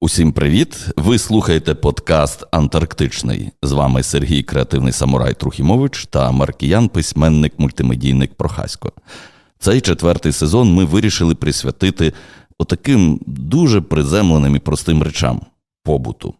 Усім привіт! Ви слухаєте подкаст Антарктичний. З вами Сергій Креативний Самурай Трухімович та Маркіян, письменник, мультимедійник Прохасько. Цей четвертий сезон ми вирішили присвятити отаким дуже приземленим і простим речам побуту.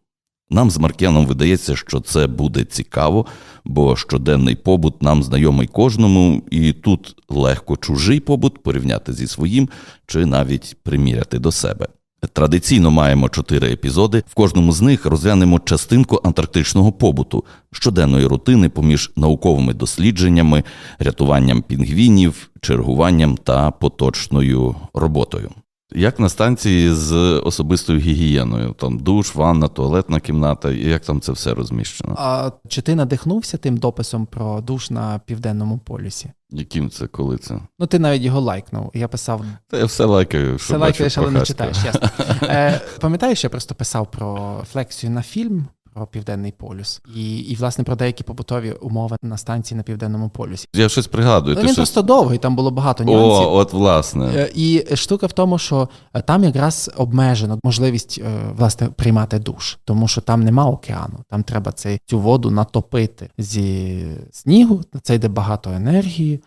Нам з Маркіяном видається, що це буде цікаво, бо щоденний побут нам знайомий кожному, і тут легко чужий побут порівняти зі своїм чи навіть приміряти до себе. Традиційно маємо чотири епізоди. В кожному з них розглянемо частинку антарктичного побуту, щоденної рутини поміж науковими дослідженнями, рятуванням пінгвінів, чергуванням та поточною роботою. Як на станції з особистою гігієною, там душ, ванна, туалетна кімната, і як там це все розміщено? А чи ти надихнувся тим дописом про душ на південному полюсі? Яким це, коли це? Ну, ти навіть його лайкнув. Я писав Та я все лайкаю, що все бачу лайкаєш, але не читаєш. Ясно. Е, пам'ятаєш, я просто писав про флексію на фільм про південний полюс, і, і власне про деякі побутові умови на станції на південному полюсі. Я щось пригадую. Ну, ти він щось... просто довгий, там було багато нюансів. О, от власне. Е, І штука в тому, що е, там якраз обмежена можливість е, власне приймати душ, тому що там нема океану. Там треба цей, цю воду натопити зі снігу. Це йде багато енергії.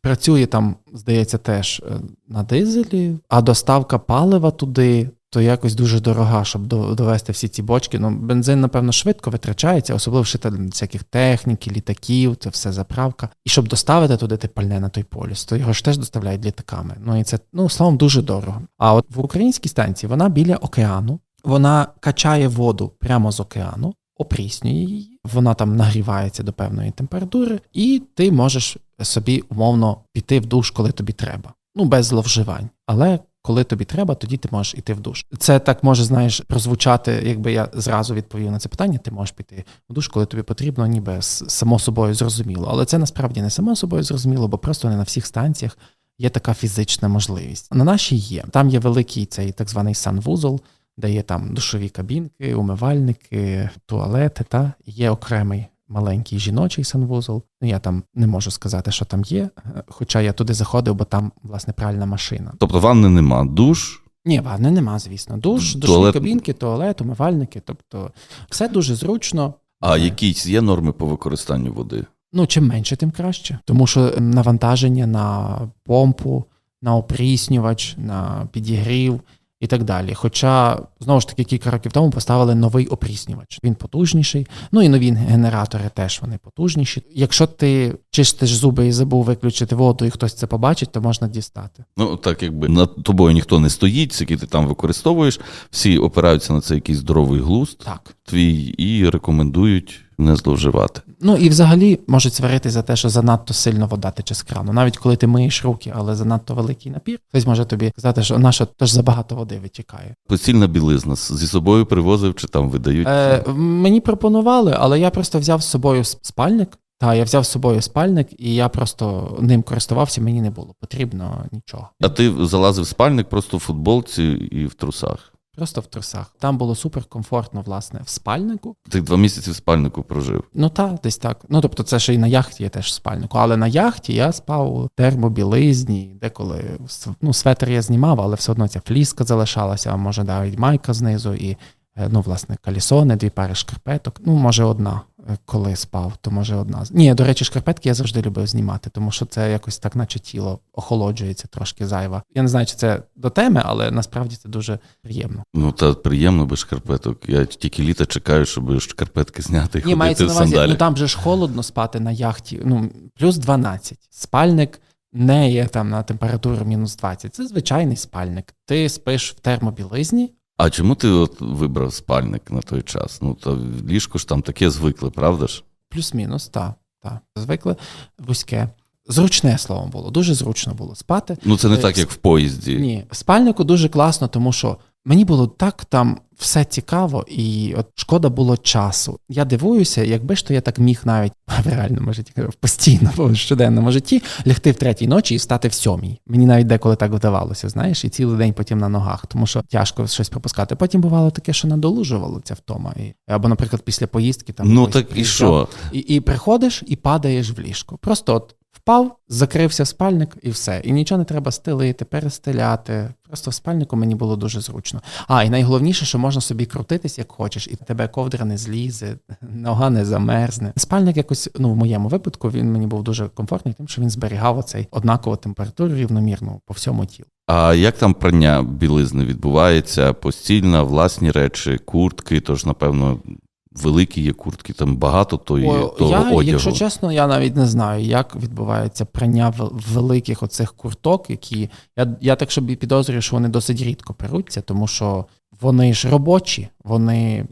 Працює там, здається, теж на дизелі, а доставка палива туди. То якось дуже дорога, щоб довести всі ці бочки. Ну, бензин, напевно, швидко витрачається, особливо для всяких техніки, літаків, це все заправка. І щоб доставити туди те пальне на той полюс, то його ж теж доставляють літаками. Ну і це, ну, словом, дуже дорого. А от в українській станції вона біля океану, вона качає воду прямо з океану, опріснює її, вона там нагрівається до певної температури, і ти можеш собі умовно піти в душ, коли тобі треба. Ну, без зловживань. Але коли тобі треба, тоді ти можеш іти в душ. Це так може, знаєш, прозвучати, якби я зразу відповів на це питання. Ти можеш піти в душ, коли тобі потрібно, ніби само собою зрозуміло. Але це насправді не само собою зрозуміло, бо просто не на всіх станціях є така фізична можливість. На нашій є. Там є великий цей так званий санвузол, де є там душові кабінки, умивальники, туалети. Та є окремий маленький жіночий санвузол. Ну я там не можу сказати, що там є, хоча я туди заходив, бо там власне пральна машина. Тобто ванни нема, душ. Ні, ванни нема, звісно. Душ, душові Туалет- кабінки, туалет, умивальники. Тобто все дуже зручно. А якісь є норми по використанню води? Ну, чим менше, тим краще. Тому що навантаження на помпу, на опріснювач, на підігрів і так далі. Хоча, знову ж таки, кілька років тому поставили новий опріснювач. Він потужніший. Ну і нові генератори теж вони потужніші. Якщо ти чистиш зуби і забув виключити воду, і хтось це побачить, то можна дістати. Ну, так якби над тобою ніхто не стоїть, який ти там використовуєш, всі опираються на цей якийсь здоровий глузд Так. твій і рекомендують не зловживати. Ну і взагалі можуть сварити за те, що занадто сильно вода тече з крану. Навіть коли ти миєш руки, але занадто великий напір, хтось може тобі сказати, що наша теж забагато води витікає. Постільна білизна зі собою привозив чи там видають. Е, мені пропонували, але я просто взяв з собою спальник. Та я взяв з собою спальник, і я просто ним користувався, мені не було потрібно нічого. А ти залазив в спальник просто в футболці і в трусах. Просто в трусах. Там було супер комфортно, власне, в спальнику. Ти два місяці в спальнику прожив. Ну так, десь так. Ну тобто, це ще й на яхті є теж в спальнику. Але на яхті я спав у термобілизні, деколи ну, светер я знімав, але все одно ця фліска залишалася, а може навіть майка знизу, і ну, власне, калісони, дві пари шкарпеток. Ну, може, одна, е, коли спав, то може одна. Ні, до речі, шкарпетки я завжди любив знімати, тому що це якось так, наче тіло охолоджується трошки зайва. Я не знаю, чи це до теми, але насправді це дуже приємно. Ну та приємно без шкарпеток. Я тільки літа чекаю, щоб шкарпетки зняти і Ні, ходити в на увазі, сандалі. ну там же ж холодно спати на яхті. Ну, плюс 12. Спальник не є там на температуру мінус 20. Це звичайний спальник. Ти спиш в термобілизні. А чому ти от вибрав спальник на той час? Ну то ліжко ж там таке звикли, правда ж? Плюс-мінус, так. Та. Звикли вузьке. Зручне слово було, дуже зручно було спати. Ну це не Е, так, як в поїзді. Ні, в спальнику дуже класно, тому що мені було так там все цікаво, і от шкода було часу. Я дивуюся, якби ж то я так міг навіть в реальному житті, в постійному в щоденному житті лягти в третій ночі і стати в сьомій. Мені навіть деколи так вдавалося, знаєш, і цілий день потім на ногах, тому що тяжко щось пропускати. Потім бувало таке, що надолужувало ця втома. І, або, наприклад, після поїздки там Ну так і що? і, і приходиш і падаєш в ліжко. Просто от Впав, закрився спальник і все. І нічого не треба стелити, перестеляти. Просто в спальнику мені було дуже зручно. А, і найголовніше, що можна собі крутитись як хочеш, і тебе ковдра не злізе, нога не замерзне. Спальник якось, ну в моєму випадку, він мені був дуже комфортний, тим, що він зберігав оцей однакову температуру рівномірну по всьому тілу. А як там прання білизни відбувається? Постільна, власні речі, куртки, тож, напевно, великі є куртки, там багато тої, О, того я, одягу. якщо чесно, я навіть не знаю, як відбувається прання вел- великих оцих курток, які я, я так собі підозрюю, що вони досить рідко перуться, тому що вони ж робочі, вони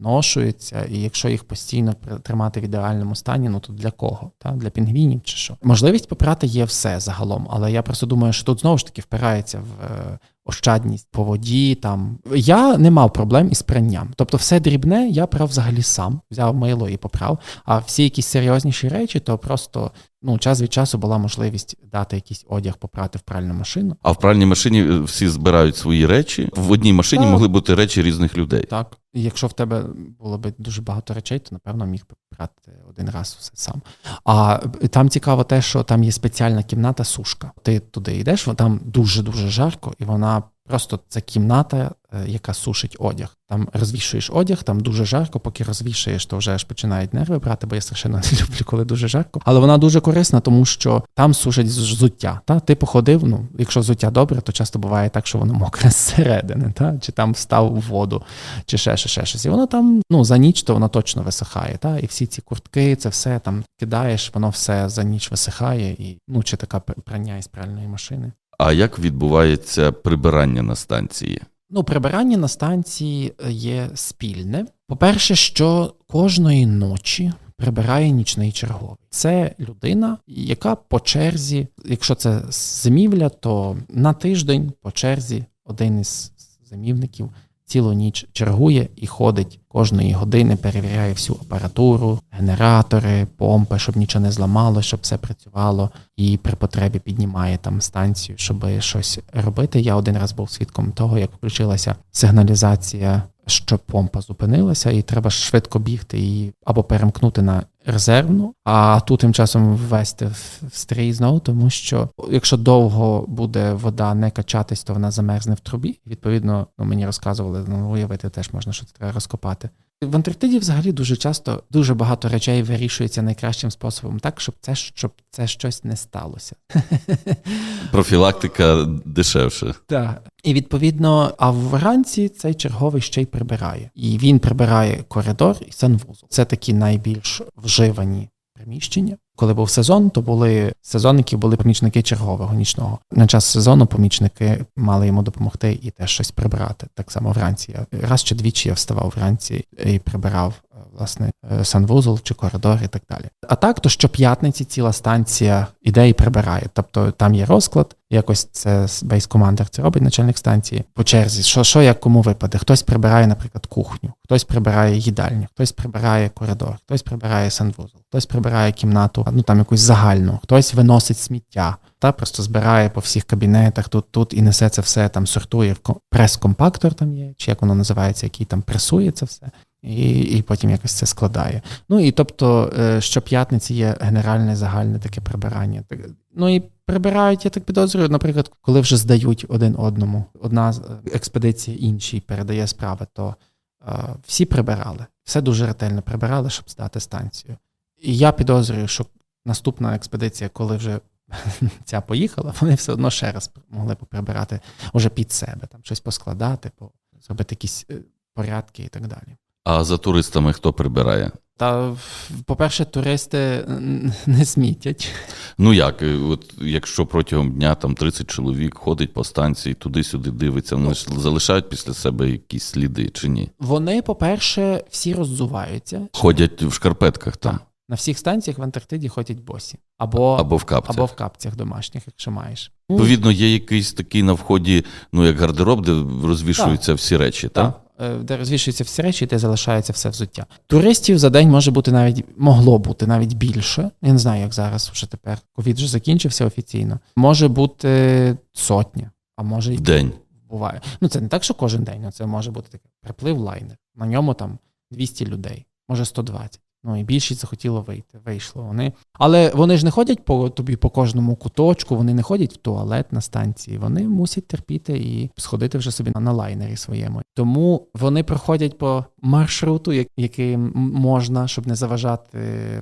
зношуються, і якщо їх постійно тримати в ідеальному стані, ну то для кого? Та? Для пінгвінів чи що? Можливість попрати є все загалом, але я просто думаю, що тут знову ж таки впирається в е, ощадність по воді. Там я не мав проблем із пранням. Тобто, все дрібне я прав взагалі сам, взяв мило і поправ. А всі якісь серйозніші речі, то просто ну час від часу була можливість дати якийсь одяг попрати в пральну машину. А в пральній машині е, всі збирають свої речі. В одній машині Так. могли бути речі різних людей. Так, якщо в тебе було б дуже багато речей, то напевно міг би брати один раз все сам. А там цікаво те, що там є спеціальна кімната сушка. Ти туди йдеш, там дуже дуже жарко, і вона просто це кімната, е, яка сушить одяг. Там розвішуєш одяг, там дуже жарко, поки розвішуєш, то вже аж починають нерви брати, бо я страшенно не люблю, коли дуже жарко. Але вона дуже корисна, тому що там сушать з- взуття. Та? Ти походив, ну, якщо взуття добре, то часто буває так, що воно мокре зсередини, та? чи там встав у воду чи ще, ще, ще щось. І воно там, ну, за ніч то воно точно висихає. Та? І всі ці куртки, це все там кидаєш, воно все за ніч висихає, і ну, чи така пр- прання із пральної машини. А як відбувається прибирання на станції? Ну, прибирання на станції е, є спільне. По-перше, що кожної ночі прибирає нічний черговий. Це людина, яка по черзі, якщо це зимівля, то на тиждень по черзі один із зимівників цілу ніч чергує і ходить кожної години, перевіряє всю апаратуру, генератори, помпи, щоб нічого не зламало, щоб все працювало, і при потребі піднімає там станцію, щоб щось робити. Я один раз був свідком того, як включилася сигналізація, що помпа зупинилася, і треба швидко бігти її або перемкнути на резервну, а ту тим часом ввести в стрій знову, тому що якщо довго буде вода не качатись, то вона замерзне в трубі. Відповідно, ну мені розказували, ну уявити теж можна, що це треба розкопати. В Антарктиді взагалі дуже часто дуже багато речей вирішується найкращим способом, так щоб це щоб це щось не сталося. Профілактика дешевше. Так. І відповідно, а вранці цей черговий ще й прибирає. І він прибирає коридор і санвузол. Це такі найбільш вживані приміщення. Коли був сезон, то були сезонники, були помічники чергового нічного. На час сезону помічники мали йому допомогти і теж щось прибирати. Так само вранці. Раз чи двічі я вставав вранці і прибирав власне е, санвузол чи коридор і так далі. А так, то щоп'ятниці ціла станція іде і прибирає. Тобто там є розклад, якось це бейс-командер це робить начальник станції по черзі. Що, що як кому випаде? Хтось прибирає, наприклад, кухню, хтось прибирає їдальню, хтось прибирає коридор, хтось прибирає санвузол, хтось прибирає кімнату, ну там якусь загальну, хтось виносить сміття. Та просто збирає по всіх кабінетах тут, тут і несе це все там, сортує в ко- прес-компактор там є, чи як воно називається, який там пресує це все. І, і потім якось це складає. Ну і тобто, е, щоп'ятниці є генеральне загальне таке прибирання. Ну і прибирають, я так підозрюю, наприклад, коли вже здають один одному, одна е, експедиція іншій передає справи, то е, всі прибирали, все дуже ретельно прибирали, щоб здати станцію. І я підозрюю, що наступна експедиція, коли вже ця поїхала, вони все одно ще раз могли поприбирати уже під себе, там щось поскладати, зробити якісь е, порядки і так далі. А за туристами хто прибирає? Та, по-перше, туристи не смітять. Ну як, е, от якщо протягом дня там 30 чоловік ходить по станції, туди-сюди дивиться, вони ж залишають після себе якісь сліди чи ні? Вони, по-перше, всі роззуваються. Ходять в шкарпетках там Так. На всіх станціях в Антарктиді ходять босі. Або, або в капцях. або в капцях домашніх, якщо маєш. Відповідно, є якийсь такий на вході, ну як гардероб, де розвішуються всі речі, так? Так, де розвішуються всі речі, де залишається все взуття. Туристів за день може бути навіть могло бути навіть більше. Я не знаю, як зараз вже тепер. Ковід вже закінчився офіційно. Може бути сотня, а може й день. буває. Ну це не так, що кожен день. ну, Це може бути такий приплив лайнер. На ньому там 200 людей, може 120. Ну і більшість захотіло вийти. Вийшло вони. Але вони ж не ходять по тобі по кожному куточку, вони не ходять в туалет на станції. Вони мусять терпіти і сходити вже собі на, лайнері своєму. Тому вони проходять по маршруту, як- яким можна, щоб не заважати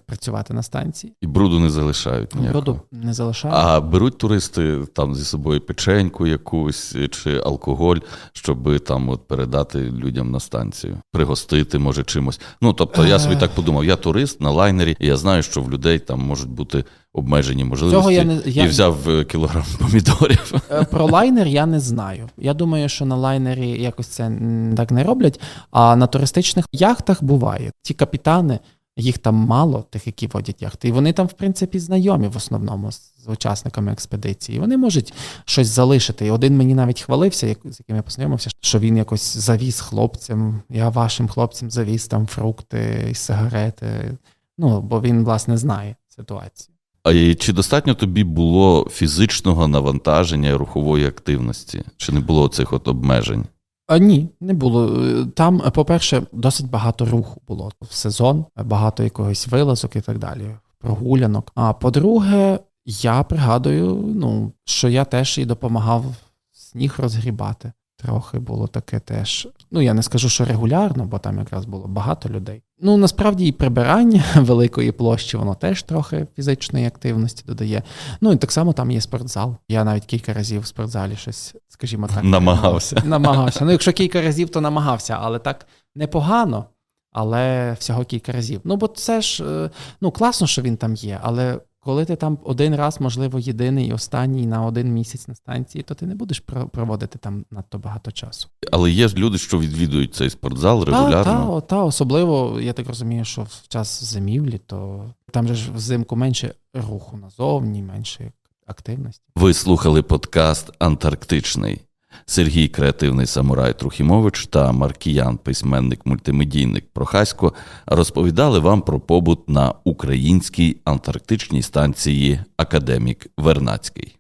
працювати на станції. І бруду не залишають ніякого. Броду не залишають. А беруть туристи там зі собою печеньку якусь чи алкоголь, щоб там от передати людям на станцію, пригостити, може, чимось. Ну тобто, я собі Е. так подумав, я турист на лайнері, і я знаю, що в людей там можуть бути обмежені можливості. Цього я не- я- І взяв е, кілограм помідорів. Е, Про лайнер я не знаю. Я думаю, що на лайнері якось це так не роблять. А на туристичних яхтах буває. Ті капітани, їх там мало, тих, які водять яхти. І вони там, в принципі, знайомі в основному з учасниками експедиції. Вони можуть щось залишити. І один мені навіть хвалився, як- з яким я познайомився, що він якось завіз хлопцям. Я вашим хлопцям завіз там фрукти і сигарети. Ну, бо він, власне, знає ситуацію. А чи достатньо тобі було фізичного навантаження і рухової активності? Чи не було цих от обмежень? А ні, не було. Е, Там, е, по-перше, досить багато руху було в сезон, е, багато якогось вилазок і так далі, прогулянок. А по-друге, я пригадую, ну, що я теж і допомагав сніг розгрібати. Трохи було таке теж. Ну, я не скажу, що регулярно, бо там якраз було багато людей. Ну, насправді і прибирання великої площі, воно теж трохи фізичної активності додає. Ну і так само там є спортзал. Я навіть кілька разів в спортзалі щось, скажімо так, Намагався. Намагався. Ну, якщо кілька разів, то намагався, але так непогано, але всього кілька разів. Ну, бо це ж е, ну, класно, що він там є, але коли ти там один раз, можливо, єдиний і останній на один місяць на станції, то ти не будеш про- проводити там надто багато часу. Але є ж люди, що відвідують цей спортзал регулярно. Та, та, та, особливо, я так розумію, що в час зимівлі, то там же ж взимку менше руху назовні, менше активності. Ви слухали подкаст Антарктичний. Сергій Креативний Самурай Трухімович та Маркіян, письменник мультимедійник Прохасько, розповідали вам про побут на українській антарктичній станції Академік Вернацький.